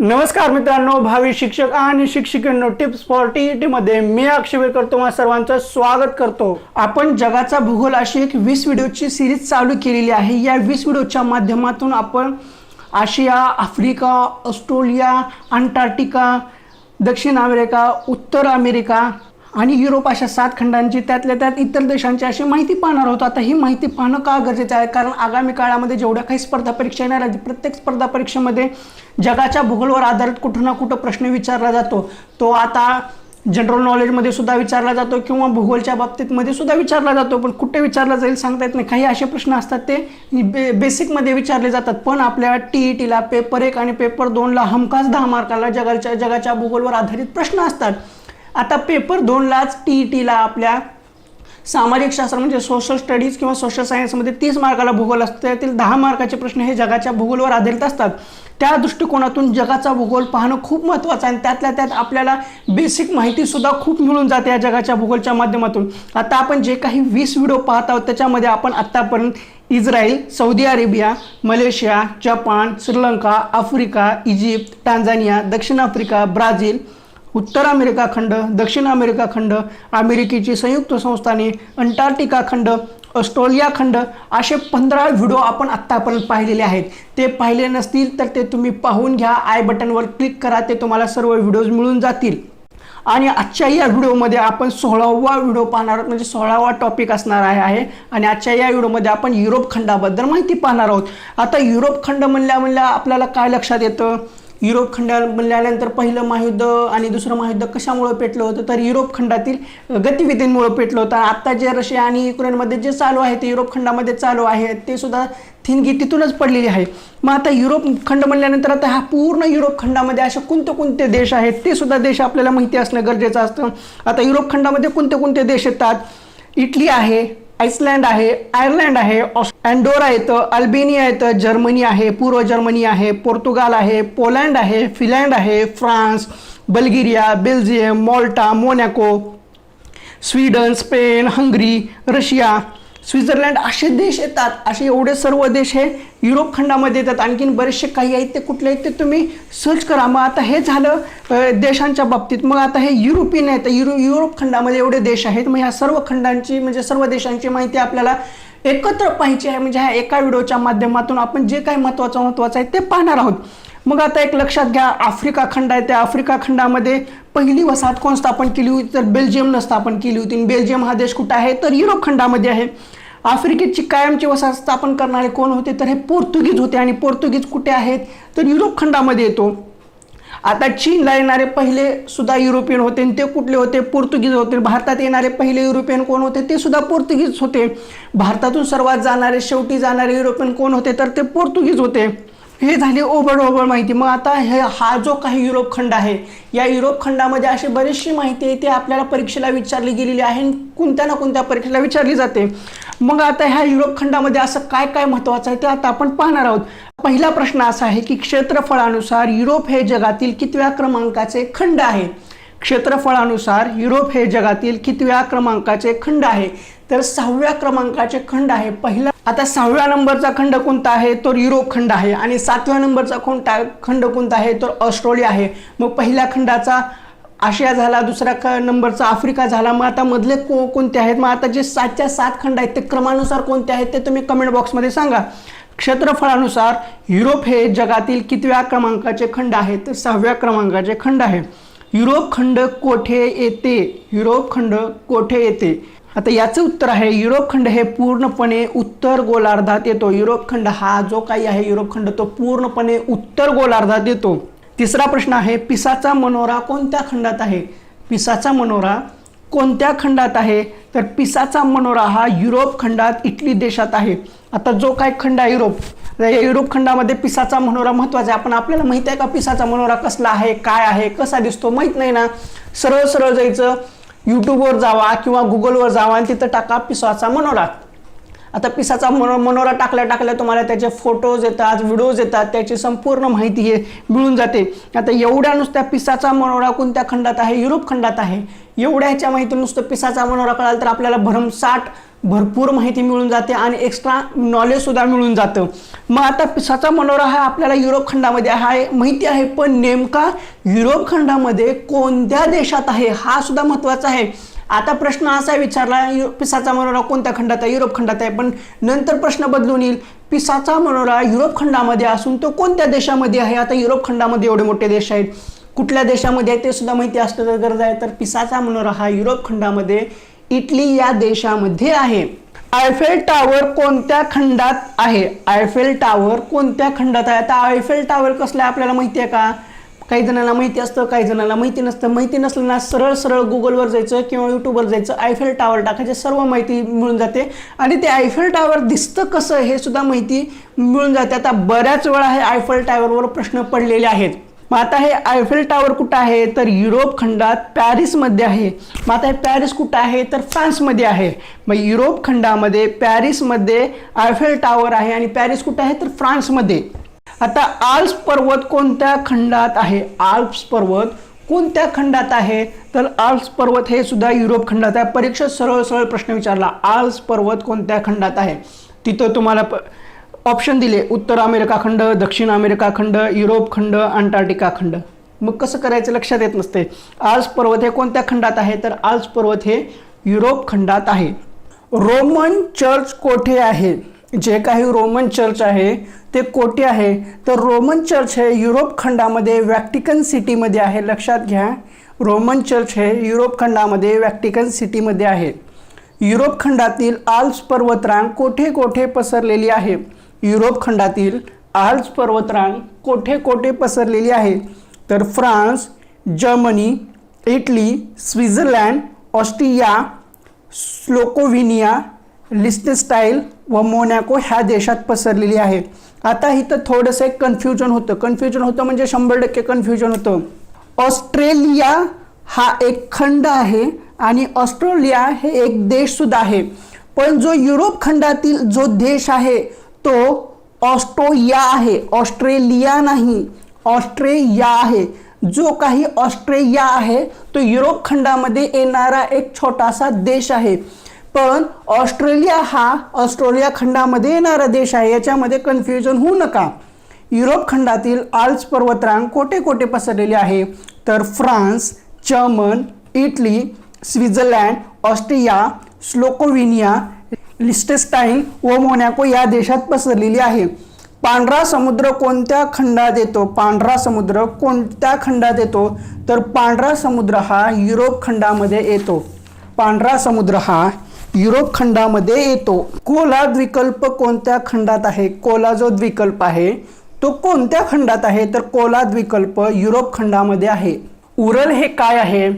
नमस्कार मित्रांनो भावी शिक्षक आणि शिक्षिकांनो टिप्स फॉर टी मध्ये मी अक्षय करतो सर्वांचं स्वागत करतो. आपण जगाचा भूगोल अशी एक वीस व्हिडिओची सिरीज चालू केलेली आहे. या वीस व्हिडिओच्या माध्यमातून आपण आशिया आफ्रिका ऑस्ट्रेलिया अंटार्क्टिका दक्षिण अमेरिका उत्तर अमेरिका आणि युरोप अशा सात खंडांची त्यातल्या त्यात इतर देशांची अशी माहिती पाहणार होतो. आता ही माहिती पाहणं का गरजेचं आहे? कारण आगामी काळामध्ये जेवढ्या काही स्पर्धा परीक्षा येणार आहेत प्रत्येक स्पर्धा परीक्षेमध्ये जगाच्या भूगोलवर आधारित कुठं ना कुठं प्रश्न विचारला जातो. तो आता जनरल नॉलेजमध्ये सुद्धा विचारला जातो किंवा भूगोलच्या बाबतीतमध्ये सुद्धा विचारला जातो पण कुठे विचारला जाईल सांगता येत नाही. काही असे प्रश्न असतात ते बे बेसिकमध्ये विचारले जातात. पण आपल्या टी ई टीला पेपर एक आणि पेपर दोनला हमखास दहा मार्काला जगाच्या जगाच्या भूगोलवर आधारित प्रश्न असतात. आता पेपर दोनलाच टी ई टीला आपल्या सामाजिक शास्त्र म्हणजे सोशल स्टडीज किंवा सोशल सायन्समध्ये तीस मार्काला भूगोल असतं. त्यातील दहा मार्काचे प्रश्न हे जगाच्या भूगोलवर आधारित असतात. त्या दृष्टिकोनातून जगाचा भूगोल पाहणं खूप महत्त्वाचं आहे आणि त्यातल्या त्यात आपल्याला बेसिक माहितीसुद्धा खूप मिळून जाते या जगाच्या भूगोलच्या माध्यमातून. आता आपण जे काही वीस व्हिडिओ पाहत आहोत त्याच्यामध्ये आपण आत्तापर्यंत Israel Saudi Arabia Malaysia Japan Sri Lanka Africa Egypt Tanzania दक्षिण आफ्रिका ब्राझील उत्तर अमेरिका खंड दक्षिण अमेरिका खंड अमेरिकेची संयुक्त संस्थाने अंटार्क्टिका खंड ऑस्ट्रेलिया खंड असे पंधरा व्हिडिओ आपण आत्तापर्यंत पाहिलेले आहेत. ते पाहिले नसतील तर ते तुम्ही पाहून घ्या. आय बटनवर क्लिक करा. ते तुम्हाला सर्व व्हिडिओज मिळून जातील. आणि आजच्या या व्हिडिओमध्ये आपण सोळावा व्हिडिओ पाहणार आहोत म्हणजे सोळावा टॉपिक असणार आहे आहे. आणि आजच्या या व्हिडिओमध्ये आपण युरोप खंडाबद्दल माहिती पाहणार आहोत. आता युरोप खंड म्हणल्या म्हणल्या आपल्याला काय लक्षात येतं? युरोप खंड म्हणल्यानंतर पहिलं महायुद्ध आणि दुसरं महायुद्ध कशामुळे पेटलं होतं? तर युरोप खंडातील गतिविधींमुळे पेटलं होतं. आत्ता जे रशिया आणि युक्रेनमध्ये जे चालू आहे ते युरोप खंडामध्ये चालू आहे ते सुद्धा थिनगी तिथूनच पडलेली आहे. मग आता युरोप खंड म्हणल्यानंतर आता हा पूर्ण युरोप खंडामध्ये असे कोणते कोणते देश आहेत ते सुद्धा देश आपल्याला माहिती असणं गरजेचं असतं. आता युरोप खंडामध्ये कोणते कोणते देश येतात? इटली आहे आईसलँड आहे आयर्लंड आहे अँडोरा येतं अल्बेनिया येतं जर्मनी आहे पूर्व जर्मनी आहे पोर्तुगाल आहे पोलँड आहे फिनलँड आहे France Bulgaria Belgium Malta Monaco Sweden Spain Hungary Russia Switzerland असे देश येतात असे एवढे सर्व देश हे युरोप खंडामध्ये येतात. आणखीन बरेचसे काही आहेत ते कुठले आहेत ते तुम्ही सर्च करा. मग आता हे झालं देशांच्या बाबतीत. मग आता हे युरोपियन आहेत. युरो युरोप खंडामध्ये एवढे देश आहेत. मग ह्या सर्व खंडांची म्हणजे सर्व देशांची माहिती आपल्याला एकत्र पाहिजे आहे. म्हणजे ह्या एका व्हिडिओच्या माध्यमातून आपण जे काही महत्त्वाचं महत्त्वाचं आहे ते पाहणार आहोत. मग आता एक लक्षात घ्या आफ्रिका खंड आहे. त्या आफ्रिका खंडामध्ये पहिली वसाहत कोण स्थापन केली होती? तर बेल्जियमनं स्थापन केली होती. बेल्जियम हा देश कुठं आहे? तर युरोप खंडामध्ये आहे. आफ्रिकेची कायमची वसाहत स्थापन करणारे कोण होते तर हे पोर्तुगीज होते. आणि पोर्तुगीज कुठे आहेत? तर युरोप खंडामध्ये येतो. आता चीनला येणारे पहिले सुद्धा युरोपियन होते आणि ते कुठले होते? पोर्तुगीज होते. भारतात येणारे पहिले युरोपियन कोण होते? ते सुद्धा पोर्तुगीज होते. भारतातून सर्वात जाणारे शेवटी जाणारे युरोपियन कोण होते? तर ते पोर्तुगीज होते. हे झाली ओबड ओबड माहिती. मग आता हे हा जो काही युरोप खंड आहे या युरोप खंडामध्ये अशी बरीचशी माहिती आहे ती आपल्याला परीक्षेला विचारली गेलेली आहे आणि कोणत्या ना कोणत्या परीक्षेला विचारली जाते. मग आता ह्या युरोप खंडामध्ये असं काय काय महत्त्वाचं आहे ते आता आपण पाहणार आहोत. पहिला प्रश्न असा आहे की क्षेत्रफळानुसार युरोप हे जगातील कितव्या क्रमांकाचे खंड आहे? क्षेत्रफळानुसार युरोप हे जगातील कितव्या क्रमांकाचे खंड आहे? तर सहाव्या क्रमांकाचे खंड आहे पहिला. आता सहाव्या नंबरचा खंड कोणता आहे? तर युरोप खंड आहे. आणि सातव्या नंबरचा कोणता खंड कोणता आहे? तर ऑस्ट्रेलिया आहे. मग पहिल्या खंडाचा आशिया झाला दुसरा ख नंबरचा आफ्रिका झाला. मग आता मधले को कोणते आहेत? मग आता जे सातच्या सात खंड आहेत ते क्रमानुसार कोणते आहेत ते तुम्ही कमेंट बॉक्समध्ये सांगा. क्षेत्रफळानुसार युरोप हे जगातील कितव्या क्रमांकाचे खंड आहे? तर सहाव्या क्रमांकाचे खंड आहे. युरोप खंड कोठे येते? युरोप खंड कोठे येते? आता याचं उत्तर आहे युरोप खंड हे पूर्णपणे उत्तर गोलार्धात येतो. युरोप खंड हा जो काही आहे युरोप खंड तो पूर्णपणे उत्तर गोलार्धात येतो. तिसरा प्रश्न आहे पिसाचा मनोरा कोणत्या खंडात आहे? पिसाचा मनोरा कोणत्या खंडात आहे? तर पिसाचा मनोरा हा युरोप खंडात इटली देशात आहे. आता जो काय खंड आहे युरोप या युरोप खंडामध्ये पिसाचा मनोरा महत्त्वाचा आहे. आपण आपल्याला माहिती आहे का पिसाचा मनोरा कसला आहे काय आहे कसा दिसतो? माहीत नाही ना? सरळ सरळ जायचं. यूट्यूबवर जावा किंवा गुगलवर जावा आणि तिथं टाका पिसाचा मनोरा. आता पिसाचा मनो मनोरा टाकल्या टाकल्या तुम्हाला त्याचे फोटोज येतात व्हिडिओज येतात त्याची संपूर्ण माहिती हे मिळून जाते. आता एवढ्या नुसत्या पिसाचा मनोरा कोणत्या खंडात आहे? युरोप खंडात आहे. एवढ्या ह्याच्या माहिती नुसतं पिसाचा मनोरा कळाल तर आपल्याला भरमसाठ भरपूर माहिती मिळून जाते आणि एक्स्ट्रा नॉलेजसुद्धा मिळून जातं. मग आता पिसाचा मनोरा हा आपल्याला युरोप खंडामध्ये आहे माहिती आहे पण नेमका युरोप खंडामध्ये कोणत्या देशात आहे? हा सुद्धा महत्त्वाचा आहे. आता प्रश्न असा विचारला पिसाचा मनोरा कोणत्या खंडात आहे? युरोप खंडात आहे. पण नंतर प्रश्न बदलून येईल. पिसाचा मनोरा युरोप खंडामध्ये असून तो कोणत्या देशामध्ये आहे? आता युरोप खंडामध्ये एवढे मोठे देश आहेत. कुठल्या देशामध्ये आहे ते सुद्धा माहिती असतं तर गरज आहे. तर पिसाचा मनोरा हा युरोप खंडामध्ये इटली या देशामध्ये आहे. आयफेल टावर कोणत्या खंडात आहे? आयफेल टावर कोणत्या खंडात आहे? आता आयफेल टावर कसलं आहे आपल्याला माहिती आहे का? काही जणांना माहिती असतं काही जणांना माहिती नसतं. माहिती नसलं ना सरळ सरळ गुगलवर जायचं किंवा यूट्यूबवर जायचं आयफेल टावर टाकायचे सर्व माहिती मिळून जाते. आणि ते आयफेल टावर दिसतं कसं हे सुद्धा माहिती मिळून जाते. आता बऱ्याच वेळा हे आयफेल टावरवर प्रश्न पडलेले आहेत. मग आता हे आयफेल टावर कुठं आहे? तर युरोप खंडात पॅरिसमध्ये आहे. मग आता हे पॅरिस कुठं आहे? तर फ्रान्समध्ये आहे. मग युरोप खंडामध्ये पॅरिसमध्ये आयफेल टावर आहे आणि पॅरिस कुठं आहे? तर फ्रान्समध्ये. आता आल्प्स पर्वत कोणत्या खंडात आहे? आल्प्स पर्वत कोणत्या खंडात आहे? तर आल्प्स पर्वत हे सुद्धा युरोप खंडात आहे. परीक्षेत सरळ सरळ प्रश्न विचारला. आल्प्स पर्वत कोणत्या खंडात आहे? तिथं तुम्हाला प ऑप्शन दिले. उत्तर अमेरिका खंड दक्षिण अमेरिका खंड युरोप खंड अंटार्क्टिका खंड. मग कसं करायचं? लक्षात येत नसते. आल्स पर्वत हे कोणत्या खंडात आहे? तर आल्स पर्वत हे युरोप खंडात आहे. रोमन चर्च कोठे आहे? जे काही रोमन चर्च आहे ते कोठे आहे? तर रोमन चर्च हे युरोप खंडामध्ये वॅक्टिकन सिटीमध्ये आहे. लक्षात घ्या रोमन चर्च हे युरोप खंडामध्ये वॅक्टिकन सिटीमध्ये आहे. युरोप खंडातील आल्प्स पर्वतरांग कोठे कोठे पसरलेली आहे? युरोप खंडातील आल्प्स पर्वतरांग कोठे कोठे पसरलेली आहे? तर France Germany Italy Switzerland Austria Slovenia Liechtenstein व मोनॅको ह्या देशात पसरलेली आहे. आता इथं थोडंसं एक कन्फ्युजन होतं. कन्फ्युजन होतं म्हणजे शंभर टक्के कन्फ्युजन होतं. ऑस्ट्रेलिया हा एक खंड आहे आणि ऑस्ट्रेलिया हे एक देशसुद्धा आहे. पण जो युरोप खंडातील जो देश आहे तो ऑस्ट्रोया आहे. ऑस्ट्रेलिया नाही. ऑस्ट्रेया आहे. जो काही ऑस्ट्रेलिया आहे तो युरोप खंडामध्ये येणारा एक छोटासा देश आहे. पण ऑस्ट्रेलिया हा ऑस्ट्रेलिया खंडामध्ये येणारा देश आहे. याच्यामध्ये कन्फ्युजन होऊ नका. युरोप खंडातील आल्प्स पर्वतरांग कोठे कोठे पसरलेले आहे? तर France German Italy Switzerland Austria Slovenia Liechtenstein व मोनॅको या देशात पसरलेली आहे. पांढरा समुद्र कोणत्या खंडात येतो? पांढरा समुद्र कोणत्या खंडात येतो? तर पांढरा समुद्र हा युरोप खंडामध्ये येतो. पांढरा समुद्र हा युरोप खंडामध्ये येतो. कोला द्विकल्प कोणत्या खंडात आहे? कोला जो द्विकल्प आहे तो कोणत्या खंडात आहे? तर कोला द्विकल्प युरोप खंडामध्ये आहे. उरल हे काय आहे?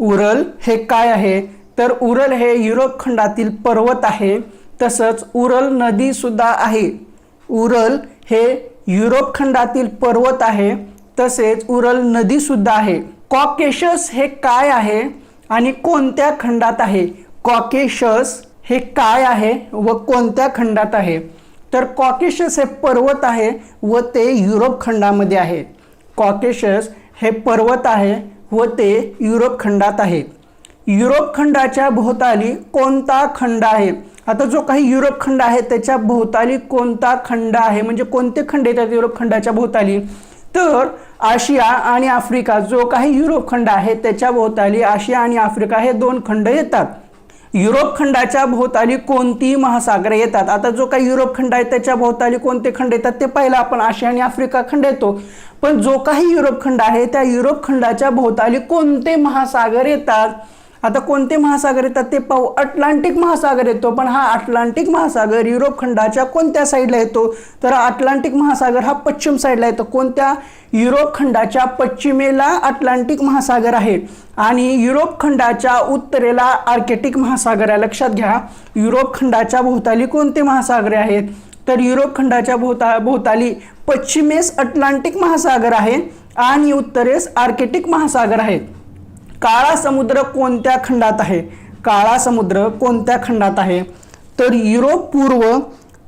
उरल हे काय आहे? तर उरल हे युरोप खंडातील पर्वत आहे. तसंच उरल नदी सुद्धा आहे. उरल हे युरोप खंडातील पर्वत आहे. तसेच उरल नदी सुद्धा आहे. कॉकेशस हे काय आहे? आणि कोणत्या खंडात आहे? कॉकेशस हे काय आहे व कोणत्या खंडात आहे? तर कॉकेशस हे पर्वत आहे व ते युरोप खंडामध्ये आहे. कॉकेशस हे पर्वत आहे व ते युरोप खंडात आहे. युरोप खंडाच्या भोवताली कोणता खंड आहे? आता जो काही युरोप खंड आहे त्याच्या भोवताली कोणता खंड आहे? म्हणजे कोणते खंड येतात युरोप खंडाच्या भोवताली? तर आशिया आणि आफ्रिका जो काही युरोप खंड आहे त्याच्या भोवताली आशिया आणि आफ्रिका हे दोन खंड येतात. युरोप खंडाच्या भोवताली कोणती महासागर येतात. आता जो काही युरोप खंड आहे त्याच्या भोवताली कोणते खंड येतात ते पहिलं आपण आशिया आणि आफ्रिका खंड येतो. पण जो काही युरोप खंड आहे त्या युरोप खंडाच्या भोवताली कोणते महासागर येतात? आता कोणते महासागर येतात ते पाहू. अटलांटिक महासागर येतो पण हा अटलांटिक महासागर युरोप खंडाच्या कोणत्या साईडला येतो? तर अटलांटिक महासागर हा पश्चिम साईडला येतो. कोणत्या? युरोप खंडाच्या पश्चिमेला अटलांटिक महासागर आहे. आणि युरोप खंडाच्या उत्तरेला आर्केटिक महासागर आहे. लक्षात घ्या युरोप खंडाच्या भोवताली कोणते महासागरे आहेत? तर युरोप खंडाच्या भोवता भोवताली पश्चिमेस अटलांटिक महासागर आहे आणि उत्तरेस आर्केटिक महासागर आहेत काळा समुद्र कोणत्या खंडात आहे? काळा समुद्र कोणत्या खंडात आहे? तर युरोप पूर्व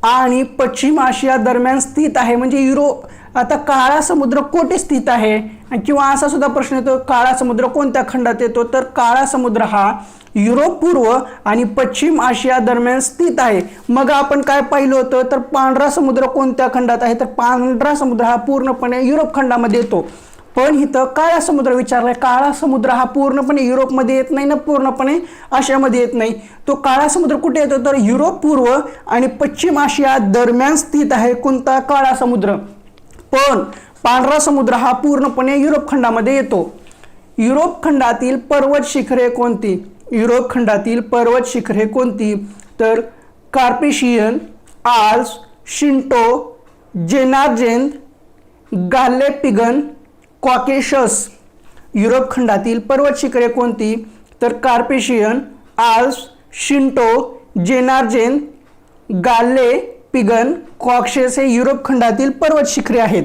आणि पश्चिम आशिया दरम्यान स्थित आहे. म्हणजे युरोप आता काळा समुद्र कोठे स्थित आहे? किंवा असा सुद्धा प्रश्न येतो काळा समुद्र कोणत्या खंडात येतो? तर काळा समुद्र हा युरोप पूर्व आणि पश्चिम आशिया दरम्यान स्थित आहे. मग आपण काय पाहिलं होतं? तर पांढरा समुद्र कोणत्या खंडात आहे? तर पांढरा समुद्र हा पूर्णपणे युरोप खंडामध्ये येतो. पण इथं काळा समुद्र विचारलाय. काळा समुद्र हा पूर्णपणे युरोपमध्ये येत नाही ना पूर्णपणे आशियामध्ये येत नाही. तो काळा समुद्र कुठे येतो? तर युरोप पूर्व आणि पश्चिम आशिया दरम्यान स्थित आहे कोणता? काळा समुद्र. पण पांढरा समुद्र हा पूर्णपणे युरोप खंडामध्ये येतो. युरोप खंडातील पर्वत शिखरे कोणती? युरोप खंडातील पर्वत शिखरे कोणती? तर कार्पेशियन आल्स शिंटो जेनार्जेन गालेपिगन कॉकेशस युरोप खंडातील पर्वत शिखरे कोणती? तर कार्पेशियन आल्स शिंटो जेनार्जेन गाल्ले पिगन कॉक्शेस हे युरोप खंडातील पर्वत शिखरे आहेत.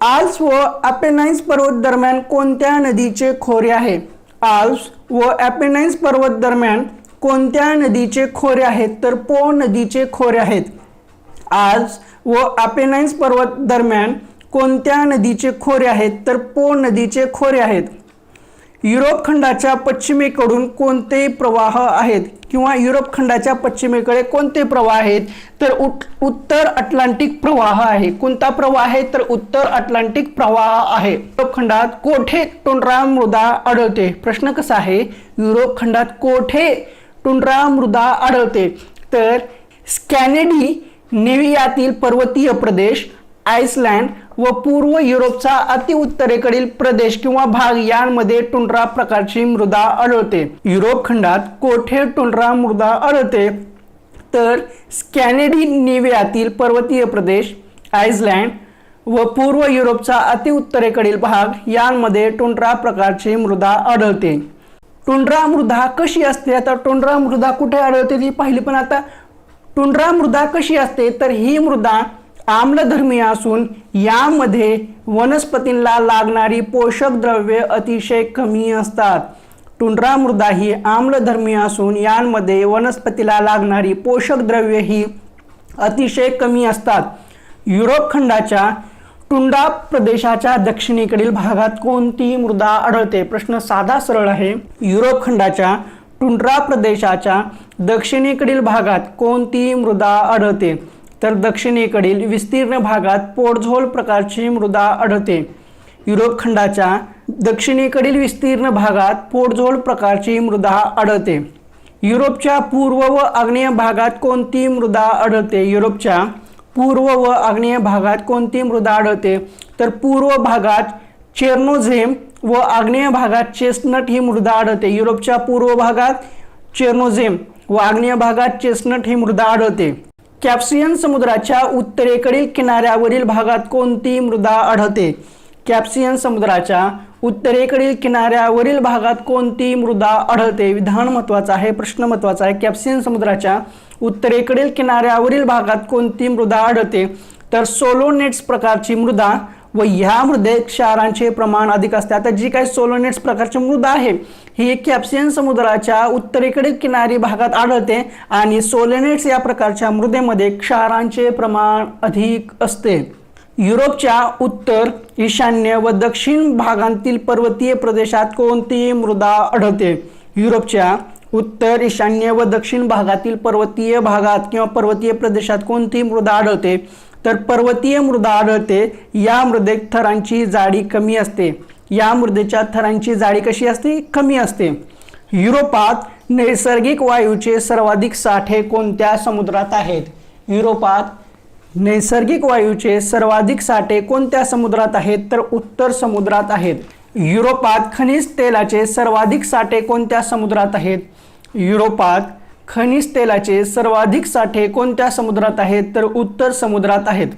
आल्स व ॲपेनाईन्स पर्वत दरम्यान कोणत्या नदीचे खोरे आहे आल्स व ॲपेनाईन्स पर्वत दरम्यान कोणत्या नदीचे खोरे आहेत? तर पो नदीचे खोरे आहेत. आज व ॲपेनाईन्स पर्वत दरम्यान कोणत्या नदीचे खोरे आहेत तर पो नदीचे खोरे आहेत. युरोप खंडाच्या पश्चिमेकडून कोणते प्रवाह आहेत किंवा युरोप खंडाच्या पश्चिमेकडे कोणते प्रवाह आहेत तर उत उत्तर अटलांटिक प्रवाह आहे. कोणता प्रवाह आहे तर उत्तर अटलांटिक प्रवाह आहे. युरोप खंडात कोठे टुंड्रा मृदा आढळते? प्रश्न कसा आहे? युरोप खंडात कोठे टुंड्रा मृदा आढळते? तर स्कॅनेडी नेवियातील पर्वतीय प्रदेश आइसलँड व पूर्व युरोपचा अतिउत्तरेकडील प्रदेश किंवा भाग यांमध्ये टुंड्रा प्रकारची मृदा आढळते. युरोप खंडात कोठे टुंड्रा मृदा आढळते? तर स्कॅनेडिनेव्हियातील पर्वतीय प्रदेश आयसलँड व पूर्व युरोपचा अतिउत्तरेकडील भाग यांमध्ये टुंड्रा प्रकारची मृदा आढळते. टुंड्रा मृदा कशी असते? आता टुंड्रा मृदा कुठे आढळते ती पाहिली पण आता टुंड्रा मृदा कशी असते? तर ही मृदा आम्लधर्मी असून यामध्ये वनस्पतींना लागणारी पोषक द्रव्ये अतिशय कमी असतात. टुंड्रा मृदा ही आम्लधर्मी असून यांमध्ये वनस्पतीला लागणारी पोषक द्रव्ये ही अतिशय कमी असतात. युरोप खंडाच्या टुंडा प्रदेशाच्या दक्षिणेकडील भागात कोणती मृदा आढळते? प्रश्न साधा सरळ आहे. युरोप खंडाच्या टुंड्रा प्रदेशाच्या दक्षिणेकडील भागात कोणती मृदा आढळते? तर दक्षिणेकडील विस्तीर्ण भागात पोडझोल प्रकारची मृदा आढळते. युरोप खंडाच्या दक्षिणेकडील विस्तीर्ण भागात पोडझोल प्रकारची मृदा आढळते. युरोपच्या पूर्व व आग्नेय भागात कोणती मृदा आढळते? युरोपच्या पूर्व व आग्नेय भागात कोणती मृदा आढळते? तर पूर्व भागात चेर्नोझेम व आग्नेय भागात चेस्टनट ही मृदा आढळते. युरोपच्या पूर्व भागात चेर्नोझेम व आग्नेय भागात चेस्टनट ही मृदा आढळते. कॅप्सियन समुद्राच्या उत्तरेकडील किनाऱ्यावरील भागात कोणती मृदा आढळते? कॅप्सियन समुद्राच्या उत्तरेकडील किनाऱ्यावरील भागात कोणती मृदा आढळते? विधान महत्वाचं आहे प्रश्न महत्त्वाचा आहे. कॅप्सियन समुद्राच्या उत्तरेकडील किनाऱ्यावरील भागात कोणती मृदा आढळते? तर सोलोनेट्स प्रकारची मृदा व ह्या मृदे क्षारांचे प्रमाण अधिक असते. आता जी काही सोलोनेट्स प्रकारची मृदा आहे ही कॅप्सियन समुद्राच्या उत्तरेकडील किनारी भागात आढळते आणि सोलोनेट्स या प्रकारच्या मृदेमध्ये क्षारांचे प्रमाण अधिक असते. युरोपच्या उत्तर ईशान्य व दक्षिण भागांतील पर्वतीय प्रदेशात कोणती मृदा आढळते. युरोपच्या उत्तर ईशान्य व दक्षिण भागातील पर्वतीय भागात किंवा पर्वतीय प्रदेशात कोणती मृदा आढळते. तर पर्वतीय मृदा आढळते या मृदेत थरांची जाडी कमी असते. या मृदेच्या थरांची जाडी कशी असते? कमी असते. युरोपात नैसर्गिक वायूचे सर्वाधिक साठे कोणत्या समुद्रात आहेत? युरोपात नैसर्गिक वायूचे सर्वाधिक साठे कोणत्या समुद्रात आहेत? तर उत्तर समुद्रात आहेत. युरोपात खनिज तेलाचे सर्वाधिक साठे कोणत्या समुद्रात आहेत? युरोपात खनिज तेलाचे सर्वाधिक साठे कोणत्या समुद्रात आहेत तर उत्तर समुद्रात आहेत.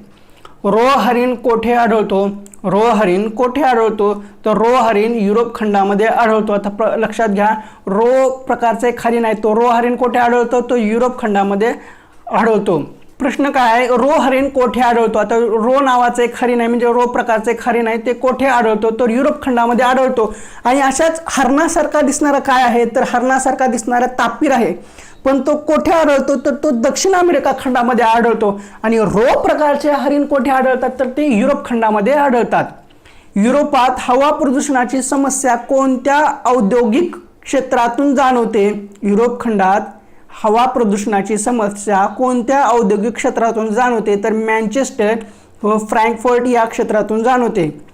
रो हरिण कोठे आढळतो? रो हरिण कोठे आढळतो? तर रो हरिण युरोप खंडामध्ये आढळतो. आता प्र लक्षात घ्या रो प्रकारचा एक हरिण आहे तो रो हरिण कोठे आढळतो? तो युरोप खंडामध्ये आढळतो. प्रश्न काय आहे? रो हरिण कोठे आढळतो? आता रो नावाचं एक हरिण आहे म्हणजे रो प्रकारचं एक हरिण आहे ते कोठे आढळतो? तर युरोप खंडामध्ये आढळतो. आणि अशाच हरणासारखा दिसणारा काय आहे? तर हरणासारखा दिसणारा तापीर आहे. पण तो कोठे आढळतो? तर तो दक्षिण अमेरिका खंडामध्ये आढळतो. आणि रो प्रकारचे हरिण कोठे आढळतात? तर ते युरोप खंडामध्ये आढळतात. युरोपात हवा प्रदूषणाची समस्या कोणत्या औद्योगिक क्षेत्रातून जाणवते? युरोप खंडात हवा प्रदूषणाची समस्या कोणत्या औद्योगिक क्षेत्रातून जाणवते? तर मॅन्चेस्टर व फ्रँकफर्ट या क्षेत्रातून जाणवते.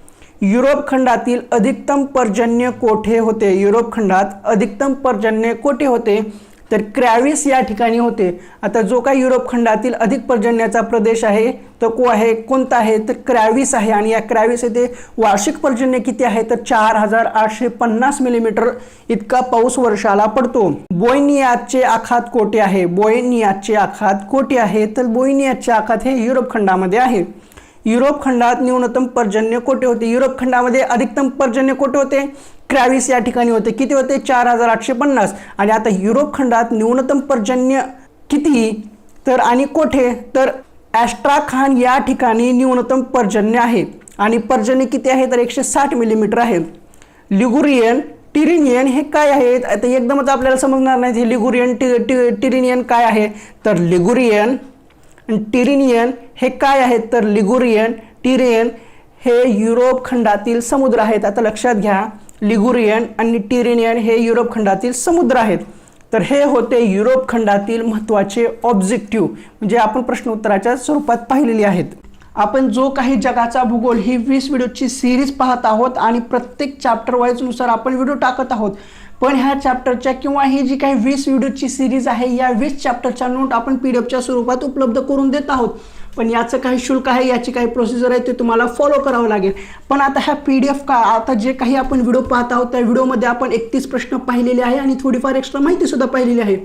युरोप खंडातील अधिकतम पर्जन्य कोठे होते? युरोप खंडात अधिकतम पर्जन्य कोठे होते? तर क्रॅविस या ठिकाणी होते. आता जो काही युरोप खंडातील अधिक पर्जन्याचा प्रदेश आहे तो को आहे कोणता आहे तर क्रॅविस आहे. आणि या क्रॅविस येथे वार्षिक पर्जन्य किती आहे तर चार हजार आठशे पन्नास मिलीमीटर इतका पाऊस वर्षाला पडतो. बोयनियाचे आखात कोठे आहे? बोयनियाचे आखात कोठे आहे? तर बोयनियाचे आखात हे युरोप खंडामध्ये आहे. युरोप खंडात न्यूनतम पर्जन्य कोठे होते? युरोप खंडामध्ये अधिकतम पर्जन्य कोठे होते? क्रॅविस या ठिकाणी होते. किती होते? चार हजार आठशे पन्नास. आणि आता युरोप खंडात न्यूनतम पर्जन्य किती? तर आणि कोठे? तर ॲस्ट्राखान या ठिकाणी न्यूनतम पर्जन्य आहे. आणि पर्जन्य किती आहे? तर एकशे साठ मिलीमीटर आहे. लिगुरियन टिरिनियन हे काय आहेत? आता एकदमच आपल्याला समजणार नाही. हे लिगुरियन टि टि टिरिनियन काय आहे? तर लिगुरियन टिरिनियन हे काय आहेत तर लिगुरियन टिरियन हे युरोप खंडातील समुद्र आहेत. आता लक्षात घ्या लिगुरियन आणि टिरिनियन हे युरोप खंडातील समुद्र आहेत. तर हे होते युरोप खंडातील महत्त्वाचे ऑब्जेक्टिव्ह म्हणजे आपण प्रश्नोत्तराच्या स्वरूपात पाहिलेले आहेत. आपण जो काही जगाचा भूगोल ही वीस व्हिडिओची सिरीज पाहत आहोत आणि प्रत्येक चॅप्टर वाईजनुसार आपण व्हिडिओ टाकत आहोत. पण ह्या चॅप्टरच्या किंवा ही जी काही वीस व्हिडिओची सिरीज आहे या वीस चॅप्टरच्या नोट आपण पी डी एफच्या स्वरूपात उपलब्ध करून देत आहोत. पण याचं काही शुल्क आहे याची काही प्रोसिजर आहे ते तुम्हाला फॉलो करावं लागेल. पण आता ह्या पी डी एफ का आता जे काही आपण व्हिडिओ पाहत आहोत त्या व्हिडिओमध्ये आपण एकतीस प्रश्न पाहिलेले आहे आणि थोडीफार एक्स्ट्रा माहितीसुद्धा पाहिलेली आहे.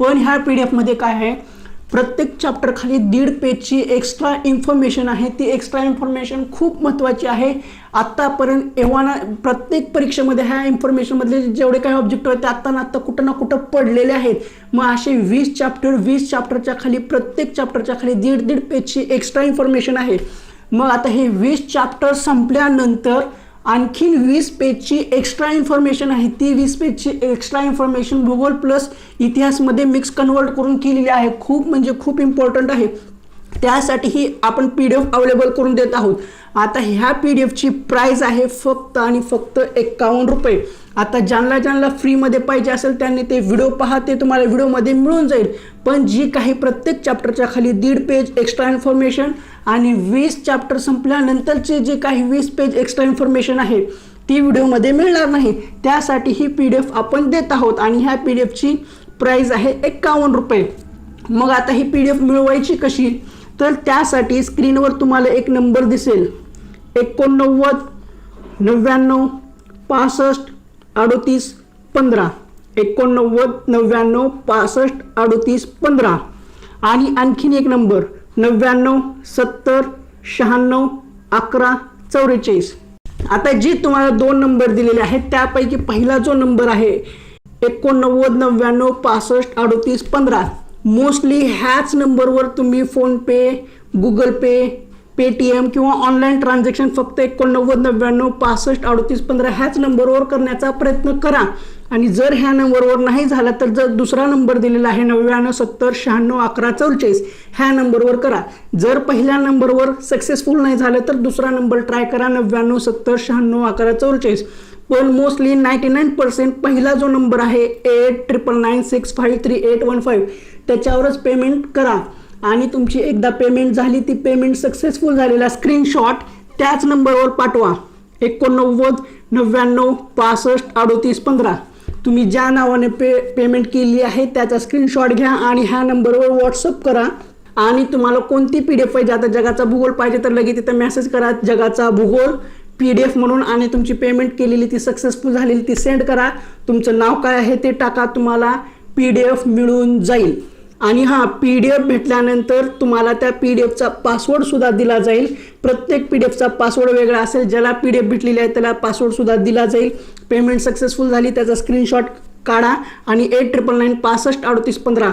पण ह्या पी डी एफमध्ये काय आहे? प्रत्येक चॅप्टर खाली दीड पेजची एक्स्ट्रा इन्फॉर्मेशन आहे. ती एक्स्ट्रा इन्फॉर्मेशन खूप महत्त्वाची आहे. आत्तापर्यंत एव्हाना प्रत्येक परीक्षेमध्ये ह्या इन्फॉर्मेशनमधले जेवढे काही ऑब्जेक्ट आहेत ते आत्ता ना आत्ता कुठं ना कुठं पडलेले आहेत. मग असे वीस चॅप्टर वीस चॅप्टरच्या खाली प्रत्येक चॅप्टरच्या खाली दीड दीड पेजची एक्स्ट्रा इन्फॉर्मेशन आहे. मग आता हे वीस चॅप्टर संपल्यानंतर आणखीन वीस पेजची एक्स्ट्रा इन्फॉर्मेशन आहे. ती वीस पेजची एक्स्ट्रा इन्फॉर्मेशन भूगोल प्लस इतिहासमध्ये मिक्स कन्वर्ट करून केलेली आहे. खूप म्हणजे खूप इम्पॉर्टंट आहे. त्यासाठीही आपण पी डी एफ अवेलेबल करून देत आहोत. आता ह्या पी डी एफची प्राईज आहे फक्त आणि फक्त एक्कावन्न रुपये. आता ज्यांना ज्यांना फ्रीमध्ये पाहिजे असेल त्यांनी ते व्हिडिओ पहा ते तुम्हाला व्हिडिओमध्ये मिळून जाईल. पण जी काही प्रत्येक चॅप्टरच्या खाली दीड पेज एक्स्ट्रा इन्फॉर्मेशन आणि वीस चॅप्टर संपल्यानंतरचे जे काही वीस पेज एक्स्ट्रा इन्फॉर्मेशन आहे ती व्हिडिओमध्ये मिळणार नाही. त्यासाठी ही पी डी एफ आपण देत आहोत आणि ह्या पी डी एफची प्राईज आहे एक्कावन्न रुपये. मग आता ही पी डी एफ मिळवायची कशी? तर त्यासाठी स्क्रीनवर तुम्हाला एक नंबर दिसेल. एकोणनव्वद नव्याण्णव पासष्ट अडोतीस पंधरा. एकोणनव्वद नव्याण्णव पासष्ट अडोतीस पंधरा. आणि आणखीन एक नंबर नव्याण्णव सत्तर शहाण्णव अकरा चौवेचाळीस आता जी तुम्हाला दोन नंबर दिलेले आहेत त्यापैकी पहिला जो नंबर आहे एकोणनव्वद नव्याण्णव पासष्ट अडतीस पंधरा. मोस्टली ह्याच नंबरवर तुम्ही फोनपे गुगल पे पेटीएम किंवा ऑनलाईन ट्रान्झॅक्शन फक्त एकोणनव्वद नव्याण्णव पासष्ट अडतीस पंधरा ह्याच नंबरवर करण्याचा प्रयत्न करा. आणि जर ह्या नंबरवर नाही झाला तर जर दुसरा नंबर दिलेला आहे नव्याण्णव सत्तर शहाण्णव अकरा चौवेचाळीस ह्या नंबरवर करा. जर पहिल्या नंबरवर सक्सेसफुल नाही झालं तर दुसरा नंबर ट्राय करा नव्याण्णव सत्तर शहाण्णव अकरा चौवेचाळीस. पण मोस्टली नाईंटी नाईन पर्सेंट पहिला जो नंबर आहे eight triple nine six five three eight one five त्याच्यावरच पेमेंट करा. आणि तुमची एकदा पेमेंट झाली ती पेमेंट सक्सेसफुल झालेला स्क्रीनशॉट त्याच नंबरवर पाठवा. एकोणनव्वद नव्याण्णव पासष्ट अडोतीस पंधरा. तुम्ही ज्या नावाने पे पेमेंट केली आहे त्याचा स्क्रीनशॉट घ्या आणि ह्या नंबरवर व्हॉट्सअप करा. आणि तुम्हाला कोणती पी डी एफ पाहिजे आता जगाचा भूगोल पाहिजे तर लगेच तिथं मेसेज करा जगाचा भूगोल पी डी एफ म्हणून आणि तुमची पेमेंट केलेली ती सक्सेसफुल झालेली ती सेंड करा. तुमचं नाव काय आहे ते टाका तुम्हाला पी डी एफ मिळून जाईल. आणि हां पी डी एफ भेटल्यानंतर तुम्हाला त्या पी डी एफचा पासवर्डसुद्धा दिला जाईल. प्रत्येक पी डी एफचा पासवर्ड वेगळा असेल ज्याला पी डी एफ भेटलेली आहे त्याला पासवर्डसुद्धा दिला जाईल. पेमेंट सक्सेसफुल झाली त्याचा स्क्रीनशॉट काढा आणि एट ट्रिपल नाईन पासष्ट अडतीस पंधरा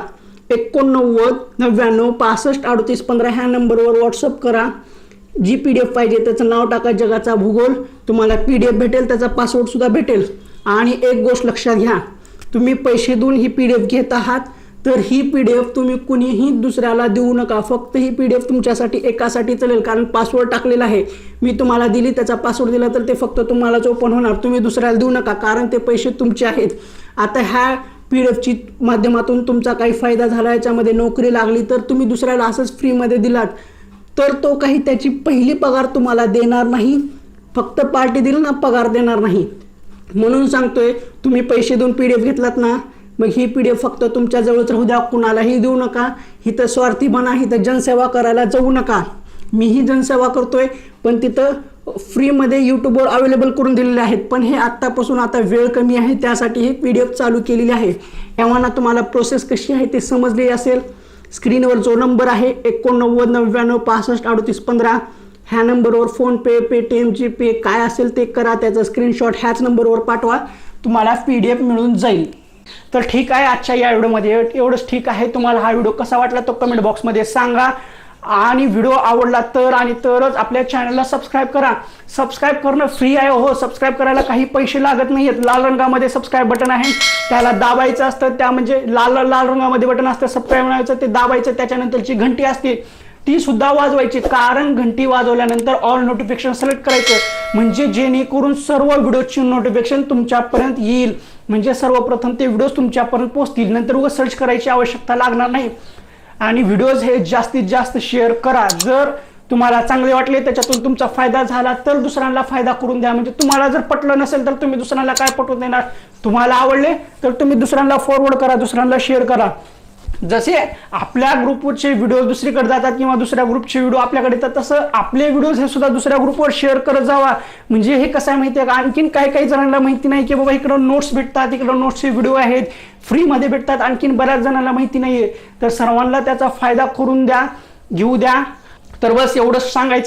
एकोणनव्वद नव्याण्णव पासष्ट अडतीस पंधरा ह्या नंबरवर व्हॉट्सअप करा. जी पी डी एफ पाहिजे त्याचं नाव टाका जगाचा भूगोल. तुम्हाला पी डी एफ भेटेल त्याचा पासवर्डसुद्धा भेटेल. आणि एक गोष्ट लक्षात घ्या. तुम्ही पैसे देऊन ही पी डी एफ घेत आहात. तर ही पी डी एफ तुम्ही कुणीही दुसऱ्याला देऊ नका. फक्त ही पी डी एफ तुमच्यासाठी एकासाठी चालेल कारण पासवर्ड टाकलेला आहे. मी तुम्हाला दिली त्याचा पासवर्ड दिला तर ते फक्त तुम्हालाच ओपन होणार. तुम्ही दुसऱ्याला देऊ नका कारण ते पैसे तुमचे आहेत. आता ह्या पी डी एफची माध्यमातून तुमचा काही फायदा झाला याच्यामध्ये नोकरी लागली तर तुम्ही दुसऱ्याला असंच फ्रीमध्ये दिलात. तर तो काही त्याची पहिली पगार तुम्हाला देणार नाही. फक्त पार्टी दिली ना पगार देणार नाही. म्हणून सांगतोय तुम्ही पैसे देऊन पी डी एफ घेतलात ना? मग ही पी डी एफ फक्त तुमच्याजवळच राहू द्या कुणालाही देऊ नका. हिथं स्वार्थी बना हिथं जनसेवा करायला जाऊ नका. मीही जनसेवा करतोय पण तिथं फ्रीमध्ये यूट्यूबवर अवेलेबल करून दिलेले आहेत. पण हे आत्तापासून आता वेळ कमी आहे त्यासाठी हे पी डी एफ चालू केलेली आहे. एव्हाना तुम्हाला प्रोसेस कशी आहे ते समजली असेल. स्क्रीनवर जो नंबर आहे एकोणनव्वद नव्याण्णव पासष्ट अडतीस पंधरा ह्या नंबरवर फोनपे पेटीएम जी पे काय असेल ते करा. त्याचा स्क्रीनशॉट ह्याच नंबरवर पाठवा. तुम्हाला पी डी एफ मिळून जाईल. तर ठीक आहे आजच्या या व्हिडिओमध्ये. एवढंच ठीक आहे. तुम्हाला हा व्हिडिओ कसा वाटला तो कमेंट बॉक्समध्ये सांगा. आणि व्हिडिओ आवडला तर आणि तरच आपल्या चॅनलला सबस्क्राईब करा. सबस्क्राईब करणं फ्री आहे. हो सबस्क्राईब करायला काही पैसे लागत नाही आहेत लाल रंगामध्ये सबस्क्राईब बटन आहे. त्याला दाबायचं असतं. त्या म्हणजे लाल लाल रंगामध्ये बटन असतं. सबस्क्राईब म्हणायचं ते दाबायचं. त्याच्यानंतरची घंटी असते. ती सुद्धा वाजवायची. कारण घंटी वाजवल्यानंतर ऑल नोटिफिकेशन सिलेक्ट करायचं. म्हणजे जेणेकरून सर्व व्हिडिओची नोटिफिकेशन तुमच्यापर्यंत येईल. म्हणजे सर्वप्रथम ते व्हिडिओज तुमच्यापर्यंत पोहोचतील. नंतर उगा सर्च करायची आवश्यकता लागणार नाही. आणि व्हिडिओज हे जास्तीत जास्त शेअर करा. जर तुम्हाला चांगले वाटले त्याच्यातून तुमचा फायदा झाला तर दुसऱ्यांना फायदा करून द्या. म्हणजे तुम्हाला जर पटलं नसेल तर तुम्ही दुसऱ्यांना काय पटवून देणार? तुम्हाला आवडले तर तुम्ही दुसऱ्यांना फॉरवर्ड करा दुसऱ्यांना शेअर करा. जसे आपल्या ग्रुपवरचे व्हिडिओ दुसरीकडे जातात किंवा दुसऱ्या ग्रुपचे व्हिडिओ आपल्याकडे येतात तसं आपले व्हिडिओज हे सुद्धा दुसऱ्या ग्रुपवर शेअर करत जावा. म्हणजे हे कसं आहे माहिती आहे का? आणखीन काही काही जणांना माहिती नाही की बाबा इकडं नोट्स भेटतात इकडं नोट्सचे व्हिडिओ आहेत. फ्रीमध्ये भेटतात आणखीन बऱ्याच जणांना माहिती नाही आहे तर सर्वांना त्याचा फायदा करून द्या घेऊ द्या. तर बस एवढंच सांगायचं